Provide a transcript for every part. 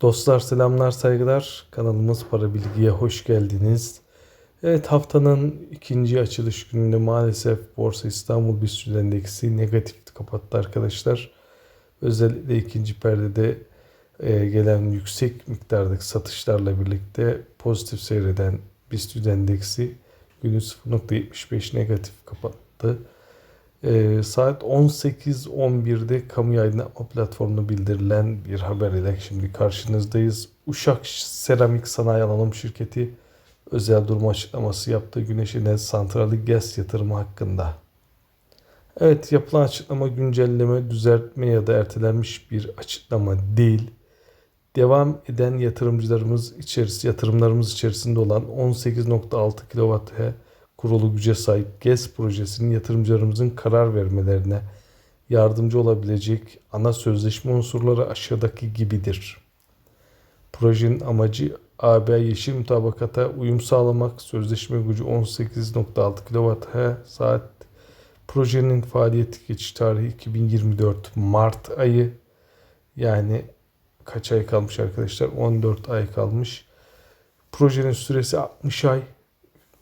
Dostlar selamlar saygılar. Kanalımız Para Bilgi'ye hoş geldiniz. Evet haftanın ikinci açılış gününde maalesef Borsa İstanbul BIST endeksi negatif kapattı arkadaşlar. Özellikle ikinci perdede e, gelen yüksek miktardaki satışlarla birlikte pozitif seyreden BIST endeksi günü 0.75 negatif kapattı. Ee, saat 18.11'de kamu aydınlatma platformuna bildirilen bir haber ile şimdi karşınızdayız. Uşak Seramik Sanayi Anonim Şirketi özel durum açıklaması yaptı Güneş Enerji Santrali GES yatırımı hakkında. Evet yapılan açıklama güncelleme, düzeltme ya da ertelenmiş bir açıklama değil. Devam eden yatırımcılarımız içerisi, yatırımlarımız içerisinde olan 18.6 kWh kurulu güce sahip GES projesinin yatırımcılarımızın karar vermelerine yardımcı olabilecek ana sözleşme unsurları aşağıdaki gibidir. Projenin amacı AB yeşil mutabakata uyum sağlamak, sözleşme gücü 18.6 kWh saat, projenin faaliyet geçiş tarihi 2024 Mart ayı, yani kaç ay kalmış arkadaşlar? 14 ay kalmış. Projenin süresi 60 ay.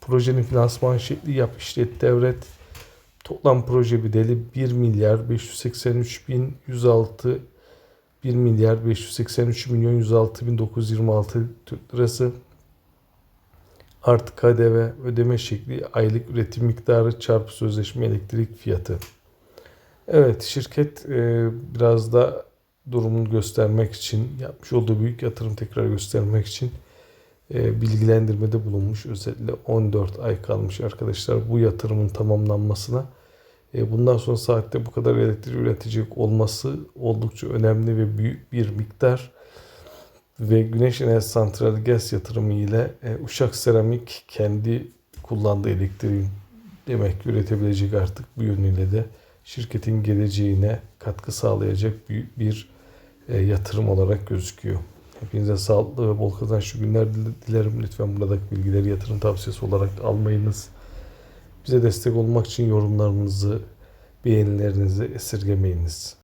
Projenin finansman şekli yap işlet devret. Toplam proje bedeli 1 milyar 583 bin 106 1 milyar 583 milyon 106 bin 926 Türk lirası. Artı KDV ödeme şekli aylık üretim miktarı çarpı sözleşme elektrik fiyatı. Evet şirket e, biraz da durumunu göstermek için yapmış olduğu büyük yatırım tekrar göstermek için bilgilendirmede bulunmuş. Özellikle 14 ay kalmış arkadaşlar bu yatırımın tamamlanmasına. E, bundan sonra saatte bu kadar elektrik üretecek olması oldukça önemli ve büyük bir miktar. Ve Güneş Enerji Santrali gaz yatırımı ile e, Uşak Seramik kendi kullandığı elektriği demek ki üretebilecek artık bu yönüyle de şirketin geleceğine katkı sağlayacak büyük bir e, yatırım olarak gözüküyor. Hepinize sağlıklı ve bol kazançlı günler dilerim. Lütfen buradaki bilgileri yatırım tavsiyesi olarak almayınız. Bize destek olmak için yorumlarınızı, beğenilerinizi esirgemeyiniz.